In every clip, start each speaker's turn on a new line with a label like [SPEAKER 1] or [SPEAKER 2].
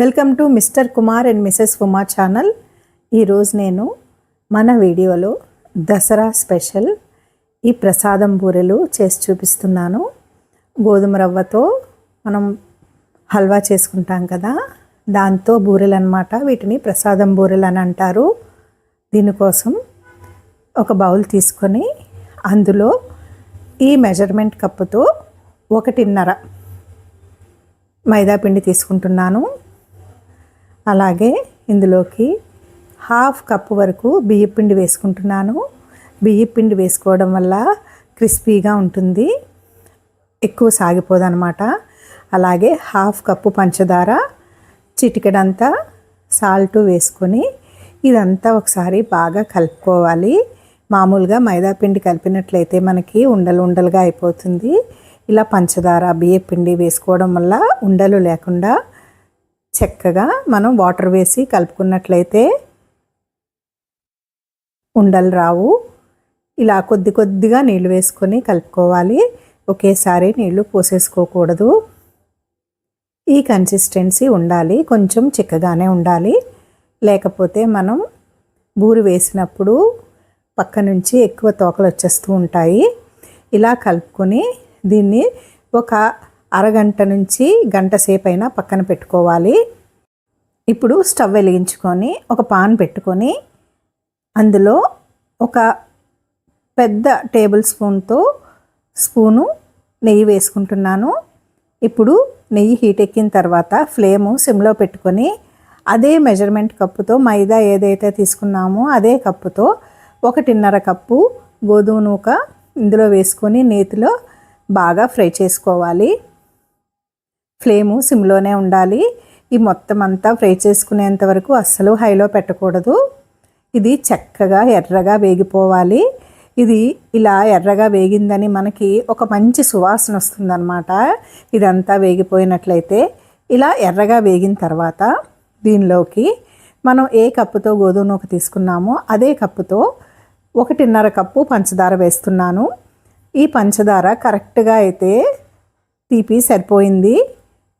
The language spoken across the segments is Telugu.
[SPEAKER 1] Welcome to Mr Kumar and Mrs Uma channel. ఈరోజు నేను మన వీడియోలో దసరా స్పెషల్ ఈ ప్రసాదం బూరెలు చేసి చూపిస్తున్నాను. గోధుమ రవ్వతో మనం హల్వా చేసుకుంటాం కదా దాంతో బూరెలు అనమాట వీటిని ప్రసాదం బూరెలు అని అంటారు. దీనికోసం ఒక బౌల్ తీసుకొని అందులో ఈ మెజర్మెంట్ కప్పుతో ఒకటిన్నర మైదా పిండి తీసుకుంటున్నాను. అలాగే ఇందులోకి హాఫ్ కప్పు వరకు బియ్యపిండి వేసుకుంటున్నాను. బియ్యపిండి వేసుకోవడం వల్ల క్రిస్పీగా ఉంటుంది. ఎక్కువ సాగిపోదనమాట అలాగే హాఫ్ కప్పు పంచదార చిటికెడంతా సాల్ట్ వేసుకొని ఇదంతా ఒకసారి బాగా కలుపుకోవాలి. మామూలుగా మైదాపిండి కలిపినట్లయితే మనకి ఉండలు ఉండలుగా అయిపోతుంది. ఇలా పంచదార బియ్యపిండి వేసుకోవడం వల్ల ఉండలు లేకుండా చక్కగా మనం వాటర్ వేసి కలుపుకున్నట్లయితే ఉండలు రావు. ఇలా కొద్ది కొద్దిగా నీళ్ళు వేసుకొని కలుపుకోవాలి. ఒకేసారి నీళ్ళు పోసేసుకోకూడదు. ఈ కన్సిస్టెన్సీ ఉండాలి. కొంచెం చిక్కగానే ఉండాలి. లేకపోతే మనం బూరి వేసినప్పుడు పక్క నుంచి ఎక్కువ తోకలు వచ్చేస్తూ ఉంటాయి. ఇలా కలుపుకొని దీన్ని ఒక అరగంట నుంచి గంట సేపైనా పక్కన పెట్టుకోవాలి. ఇప్పుడు స్టవ్ వెలిగించుకొని ఒక పాన్ పెట్టుకొని అందులో ఒక పెద్ద టేబుల్ స్పూన్తో స్పూను నెయ్యి వేసుకుంటున్నాను. ఇప్పుడు నెయ్యి హీట్ ఎక్కిన తర్వాత ఫ్లేము సిమ్లో పెట్టుకొని అదే మెజర్మెంట్ కప్పుతో మైదా ఏదైతే తీసుకున్నామో అదే కప్పుతో ఒకటిన్నర కప్పు గోధుమ నూక ఇందులో వేసుకొని నేతిలో బాగా ఫ్రై చేసుకోవాలి. ఫ్లేము సిమ్లోనే ఉండాలి. ఈ మొత్తం అంతా ఫ్రై చేసుకునేంత వరకు అస్సలు హైలో పెట్టకూడదు. ఇది చక్కగా ఎర్రగా వేగిపోవాలి. ఇది ఇలా ఎర్రగా వేగిందని మనకి ఒక మంచి సువాసన వస్తుందన్నమాట. ఇదంతా వేగిపోయినట్లయితే ఇలా ఎర్రగా వేగిన తర్వాత దీనిలోకి మనం ఏ కప్పుతో గోధుమ నూక తీసుకున్నామో అదే కప్పుతో ఒకటిన్నర కప్పు పంచదార వేస్తున్నాను. ఈ పంచదార కరెక్ట్గా అయితే తీపి సరిపోయింది.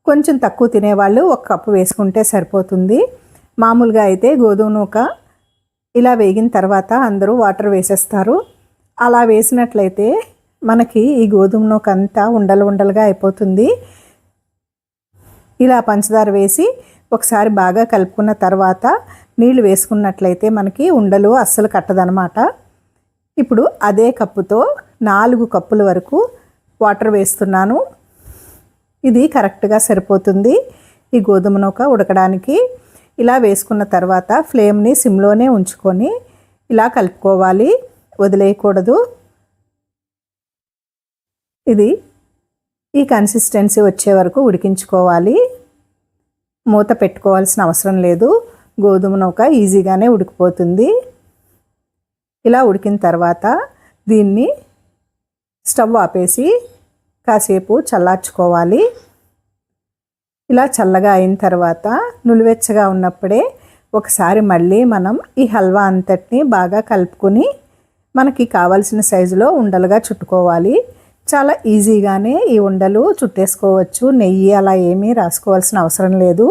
[SPEAKER 1] కొంచెం తక్కువ తినేవాళ్ళు ఒక కప్పు వేసుకుంటే సరిపోతుంది. మామూలుగా అయితే గోధుమ నూక ఇలా వేగిన తర్వాత అందరూ వాటర్ వేసేస్తారు. అలా వేసినట్లయితే మనకి ఈ గోధుమ నూక అంతా ఉండలు ఉండలుగా అయిపోతుంది. ఇలా పంచదార వేసి ఒకసారి బాగా కలుపుకున్న తర్వాత నీళ్ళు వేసుకున్నట్లయితే మనకి ఉండలు అస్సలు కట్టదనమాట ఇప్పుడు అదే కప్పుతో నాలుగు కప్పుల వరకు వాటర్ వేస్తున్నాను. ఇది కరెక్ట్గా సరిపోతుంది. ఈ గోధుమ నూక ఉడకడానికి ఇలా వేసుకున్న తర్వాత ఫ్లేమ్ని సిమ్లోనే ఉంచుకొని ఇలా కలుపుకోవాలి. వదిలేయకూడదు. ఇది ఈ కన్సిస్టెన్సీ వచ్చే వరకు ఉడికించుకోవాలి. మూత పెట్టుకోవాల్సిన అవసరం లేదు. గోధుమ నూక ఈజీగానే ఉడికిపోతుంది. ఇలా ఉడికిన తర్వాత దీన్ని స్టవ్ ఆపేసి కాసేపు చల్లార్చుకోవాలి. ఇలా చల్లగా అయిన తర్వాత నులివెచ్చగా ఉన్నప్పుడే ఒకసారి మళ్ళీ మనం ఈ హల్వా అంతటిని బాగా కలుపుకొని మనకి కావాల్సిన సైజులో ఉండలుగా చుట్టుకోవాలి. చాలా ఈజీగానే ఈ ఉండలు చుట్టేసుకోవచ్చు. నెయ్యి అలా ఏమీ రాసుకోవాల్సిన అవసరం లేదు.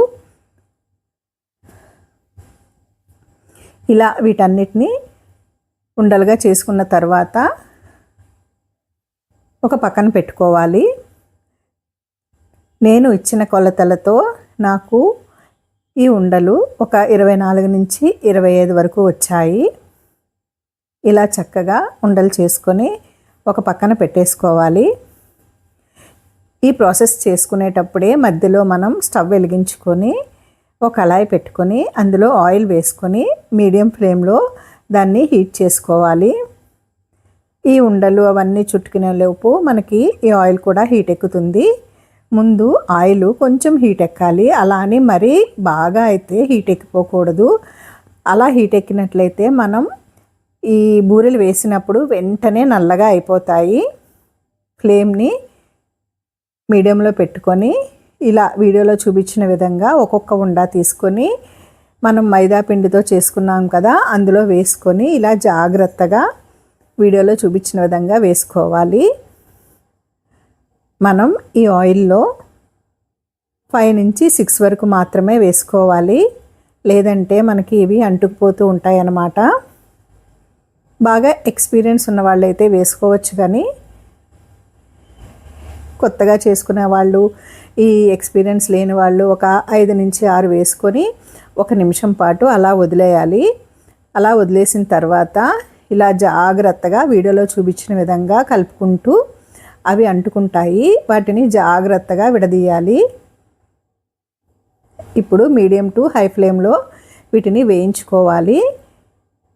[SPEAKER 1] ఇలా వీటన్నిటిని ఉండలుగా చేసుకున్న తర్వాత ఒక పక్కన పెట్టుకోవాలి. నేను ఇచ్చిన కొలతలతో నాకు ఈ ఉండలు ఒక ఇరవై నాలుగు నుంచి ఇరవై ఐదు వరకు వచ్చాయి. ఇలా చక్కగా ఉండలు చేసుకొని ఒక పక్కన పెట్టేసుకోవాలి. ఈ ప్రాసెస్ చేసుకునేటప్పుడే మధ్యలో మనం స్టవ్ వెలిగించుకొని ఒక కళాయి పెట్టుకొని అందులో ఆయిల్ వేసుకొని మీడియం ఫ్లేమ్లో దాన్ని హీట్ చేసుకోవాలి. ఈ ఉండలు అవన్నీ చుట్టుకునే లోపు మనకి ఈ ఆయిల్ కూడా హీట్ ఎక్కుతుంది. ముందు ఆయిల్ కొంచెం హీట్ ఎక్కాలి. అలా అని మరీ బాగా అయితే హీట్ ఎక్కిపోకూడదు. అలా హీట్ ఎక్కినట్లయితే మనం ఈ బూరెలు వేసినప్పుడు వెంటనే నల్లగా అయిపోతాయి. ఫ్లేమ్ని మీడియంలో పెట్టుకొని ఇలా వీడియోలో చూపించిన విధంగా ఒక్కొక్క ఉండ తీసుకొని మనం మైదా పిండితో చేసుకున్నాం కదా అందులో వేసుకొని ఇలా జాగ్రత్తగా వీడియోలో చూపించిన విధంగా వేసుకోవాలి. మనం ఈ ఆయిల్లో ఫైవ్ నుంచి సిక్స్ వరకు మాత్రమే వేసుకోవాలి. లేదంటే మనకి ఇవి అంటుకుపోతూ ఉంటాయి అన్నమాట బాగా ఎక్స్పీరియన్స్ ఉన్న వాళ్ళైతే వేసుకోవచ్చు కానీ కొత్తగా చేసుకునే వాళ్ళు ఈ ఎక్స్పీరియన్స్ లేని వాళ్ళు ఒక ఐదు నుంచి ఆరు వేసుకొని ఒక నిమిషం పాటు అలా వదిలేయాలి. అలా వదిలేసిన తర్వాత ఇలా జాగ్రత్తగా వీడియోలో చూపించిన విధంగా కలుపుకుంటూ అవి అంటుకుంటాయి. వాటిని జాగ్రత్తగా విడదీయాలి. ఇప్పుడు మీడియం టు హై ఫ్లేమ్లో వీటిని వేయించుకోవాలి.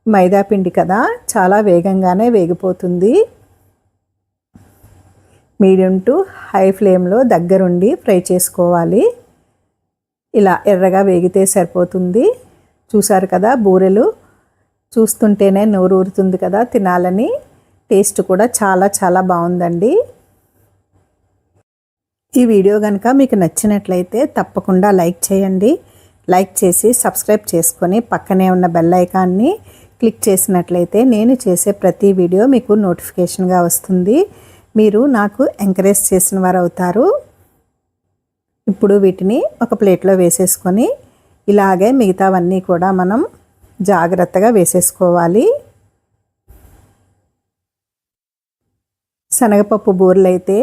[SPEAKER 1] మైదా పిండి కదా చాలా వేగంగానే వేగిపోతుంది. మీడియం టు హై ఫ్లేమ్లో దగ్గరుండి ఫ్రై చేసుకోవాలి. ఇలా ఎర్రగా వేగితే సరిపోతుంది. చూసారు కదా బూరెలు? చూస్తుంటేనే నోరు ఊరుతుంది కదా తినాలని. టేస్ట్ కూడా చాలా చాలా బాగుందండి. ఈ వీడియో కనుక మీకు నచ్చినట్లయితే తప్పకుండా లైక్ చేయండి. లైక్ చేసి సబ్స్క్రైబ్ చేసుకొని పక్కనే ఉన్న బెల్ ఐకాన్ని క్లిక్ చేసినట్లయితే నేను చేసే ప్రతి వీడియో మీకు నోటిఫికేషన్గా వస్తుంది. మీరు నాకు ఎంకరేజ్ చేసిన వారు అవుతారు. ఇప్పుడు వీటిని ఒక ప్లేట్లో వేసేసుకొని ఇలాగే మిగతావన్నీ కూడా మనం జాగ్రత్తగా వేసేసుకోవాలి. శనగపప్పు బూరెలు అయితే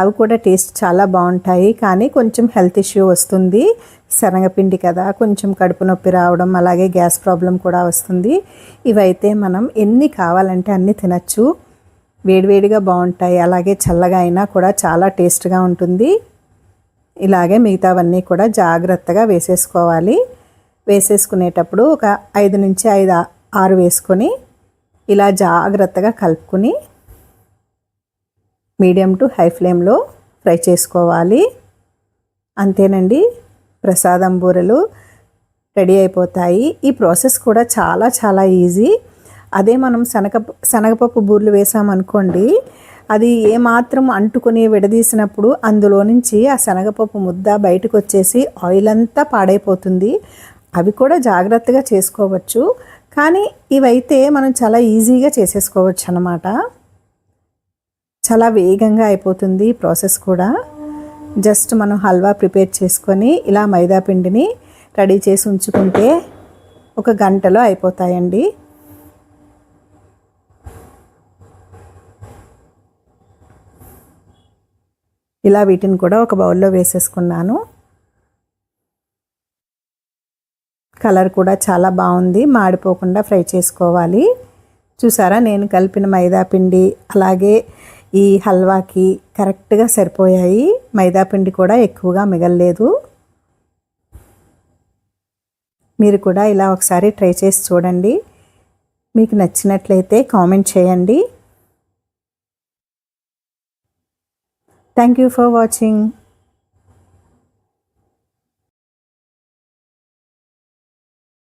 [SPEAKER 1] అవి కూడా టేస్ట్ చాలా బాగుంటాయి. కానీ కొంచెం హెల్త్ ఇష్యూ వస్తుంది. శనగపిండి కదా కొంచెం కడుపు నొప్పి రావడం అలాగే గ్యాస్ ప్రాబ్లం కూడా వస్తుంది. ఇవైతే మనం ఎన్ని కావాలంటే అన్ని తినచ్చు. వేడివేడిగా బాగుంటాయి. అలాగే చల్లగా అయినా కూడా చాలా టేస్ట్గా ఉంటుంది. ఇలాగే మిగతావన్నీ కూడా జాగ్రత్తగా వేసేసుకోవాలి. వేసేసుకునేటప్పుడు ఒక ఐదు నుంచి ఐదు ఆరు వేసుకొని ఇలా జాగ్రత్తగా కలుపుకొని మీడియం టు హై ఫ్లేమ్లో ఫ్రై చేసుకోవాలి. అంతేనండి ప్రసాదం బూరెలు రెడీ అయిపోతాయి. ఈ ప్రాసెస్ కూడా చాలా చాలా ఈజీ. అదే మనం శనగ శనగపప్పు బూరెలు వేసామనుకోండి అది ఏమాత్రం అంటుకొని విడదీసినప్పుడు అందులో నుంచి ఆ శనగపప్పు ముద్ద బయటకు వచ్చేసి ఆయిల్ అంతా పాడైపోతుంది. అవి కూడా జాగ్రత్తగా చేసుకోవచ్చు. కానీ ఇవైతే మనం చాలా ఈజీగా చేసేసుకోవచ్చు అన్నమాట. చాలా వేగంగా అయిపోతుంది ప్రాసెస్ కూడా. జస్ట్ మనం హల్వా ప్రిపేర్ చేసుకొని ఇలా మైదా పిండిని రెడీ చేసి ఉంచుకుంటే ఒక గంటలో అయిపోతాయండి. ఇలా వీటిని కూడా ఒక బౌల్లో వేసేసుకున్నాను. కలర్ కూడా చాలా బాగుంది. మాడిపోకుండా ఫ్రై చేసుకోవాలి. చూసారా? నేను కలిపిన మైదా పిండి అలాగే ఈ హల్వాకి కరెక్ట్గా సరిపోయాయి. మైదా పిండి కూడా ఎక్కువగా మిగలలేదు. మీరు కూడా ఇలా ఒకసారి ట్రై చేసి చూడండి. మీకు నచ్చినట్లయితే కామెంట్ చేయండి. Thank you for watching.